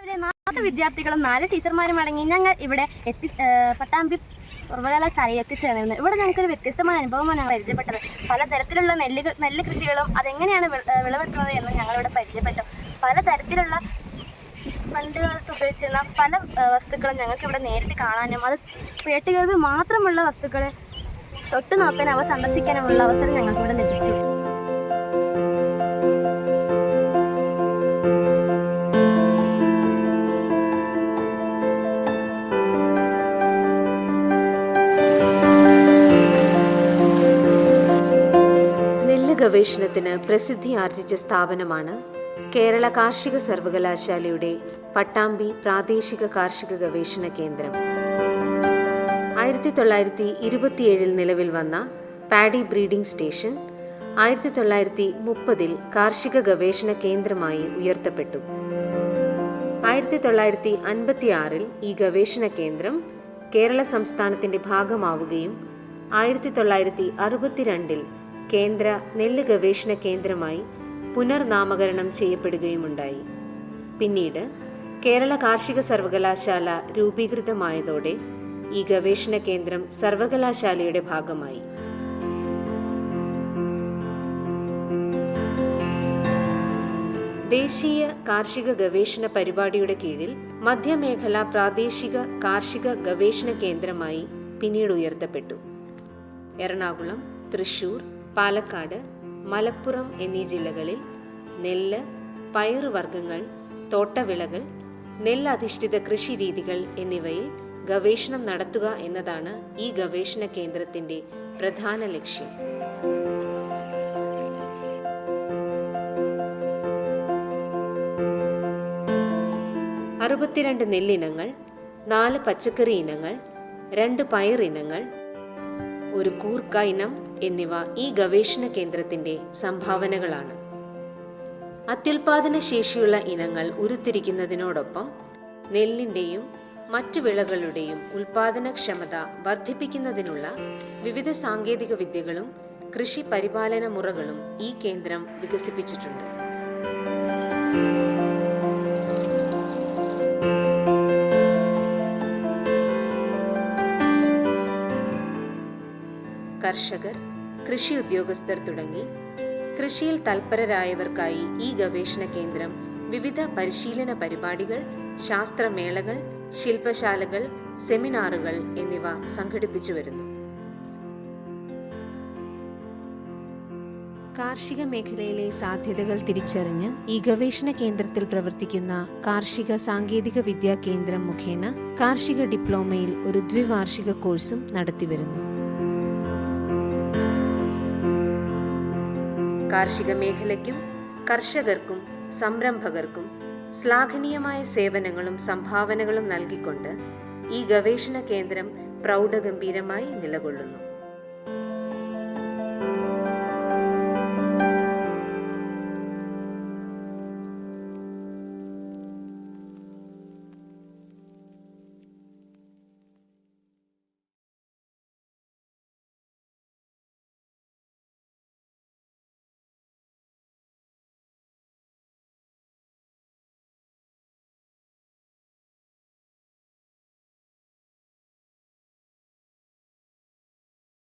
രാവിലെ നാല് വിദ്യാർത്ഥികളും നാല് ടീച്ചർമാരും അടങ്ങി ഞങ്ങൾ ഇവിടെ എത്തി പട്ടാമ്പി സർവകലാശാലയിൽ എത്തിച്ചേർന്നിരുന്നു. ഇവിടെ ഞങ്ങൾക്കൊരു വ്യത്യസ്തമായ അനുഭവമാണ് ഞങ്ങൾ പരിചയപ്പെട്ടത്. പലതരത്തിലുള്ള നെല്ലുകൾ നെല്ല് കൃഷികളും അതെങ്ങനെയാണ് വിളവെടുക്കുന്നത് എന്ന് ഞങ്ങളിവിടെ പരിചയപ്പെട്ടു. പലതരത്തിലുള്ള പണ്ടുകാലത്ത് ഉപയോഗിച്ചിരുന്ന പല വസ്തുക്കളും ഞങ്ങൾക്ക് ഇവിടെ നേരിട്ട് കാണാനും അത് പേട്ടുകേൾവി മാത്രമുള്ള വസ്തുക്കൾ തൊട്ട് അവ സന്ദർശിക്കാനുമുള്ള അവസരം ഞങ്ങൾക്ക് ഇവിടെ ലഭിച്ചു. ഗവേഷണത്തിന് പ്രസിദ്ധി ആർജിച്ച സ്ഥാപനമാണ് കേരള കാർഷിക സർവകലാശാലയുടെ പട്ടാമ്പി പ്രാദേശിക കാർഷിക ഗവേഷണ കേന്ദ്രം. ആയിരത്തി തൊള്ളായിരത്തി ഇരുപത്തിയേഴിൽ നിലവിൽ വന്ന പാഡി ബ്രീഡിംഗ് സ്റ്റേഷൻ ആയിരത്തി തൊള്ളായിരത്തി മുപ്പതിൽ കാർഷിക ഗവേഷണ കേന്ദ്രമായി ഉയർത്തപ്പെട്ടു. ആയിരത്തി തൊള്ളായിരത്തി അൻപത്തിയാറിൽ ഈ ഗവേഷണ കേന്ദ്രം കേരള സംസ്ഥാനത്തിന്റെ ഭാഗമാവുകയും ആയിരത്തി തൊള്ളായിരത്തി അറുപത്തിരണ്ടിൽ കേന്ദ്ര നെല്ല് ഗവേഷണ കേന്ദ്രമായി പുനർനാമകരണം ചെയ്യപ്പെടുകയുമുണ്ടായി. പിന്നീട് കേരള കാർഷിക സർവകലാശാല രൂപീകൃതമായതോടെ ഈ ഗവേഷണ കേന്ദ്രം സർവകലാശാലയുടെ ഭാഗമായി. ദേശീയ കാർഷിക ഗവേഷണ പരിപാടിയുടെ കീഴിൽ മധ്യമേഖല പ്രാദേശിക കാർഷിക ഗവേഷണ കേന്ദ്രമായി പിന്നീട് ഉയർത്തപ്പെട്ടു. എറണാകുളം തൃശൂർ പാലക്കാട് മലപ്പുറം എന്നീ ജില്ലകളിൽ നെല്ല് പയറുവർഗങ്ങൾ തോട്ടവിളകൾ നെല്ലധിഷ്ഠിത കൃഷി രീതികൾ എന്നിവയിൽ ഗവേഷണം നടത്തുക എന്നതാണ് ഈ ഗവേഷണ കേന്ദ്രത്തിന്റെ പ്രധാന ലക്ഷ്യം. അറുപത്തിരണ്ട് നെല്ലിനങ്ങൾ നാല് പച്ചക്കറി ഇനങ്ങൾ രണ്ട് പയറിനങ്ങൾ ഒരു കൂർക്ക ഇനം എന്നിവ ഈ ഗവേഷണ കേന്ദ്രത്തിന്റെ സംഭാവനകളാണ്. അത്യുൽപാദന ശേഷിയുള്ള ഇനങ്ങൾ ഉരുത്തിരിക്കുന്നതിനോടൊപ്പം നെല്ലിന്റെയും മറ്റു വിളകളുടെയും ഉൽപാദനക്ഷമത വർദ്ധിപ്പിക്കുന്നതിനുള്ള വിവിധ സാങ്കേതിക വിദ്യകളും കൃഷി പരിപാലന മുറകളും ഈ കേന്ദ്രം വികസിപ്പിച്ചിട്ടുണ്ട്. കർഷകർ കൃഷി ഉദ്യോഗസ്ഥർ തുടങ്ങി. കൃഷിയിൽ തൽപരരായവർക്കായി ഈ ഗവേഷണ കേന്ദ്രം വിവിധ പരിശീലന പരിപാടികൾ ശാസ്ത്രമേളകൾ ശില്പശാലകൾ സെമിനാറുകൾ എന്നിവ സംഘടിപ്പിച്ചു വരുന്നു. കാർഷിക മേഖലയിലെ സാധ്യതകൾ തിരിച്ചറിഞ്ഞ് ഈ ഗവേഷണ കേന്ദ്രത്തിൽ പ്രവർത്തിക്കുന്ന കാർഷിക സാങ്കേതിക വിദ്യാ കേന്ദ്രം മുഖേന കാർഷിക ഡിപ്ലോമയിൽ ഒരു ദ്വിവാർഷിക കോഴ്സും നടത്തിവരുന്നു കാർഷിക മേഖലയ്ക്കും കർഷകർക്കും സംരംഭകർക്കും ശ്ലാഘനീയമായ സേവനങ്ങളും സംഭാവനകളും നൽകിക്കൊണ്ട് ഈ ഗവേഷണ കേന്ദ്രം പ്രൗഢഗംഭീരമായി നിലകൊള്ളുന്നു.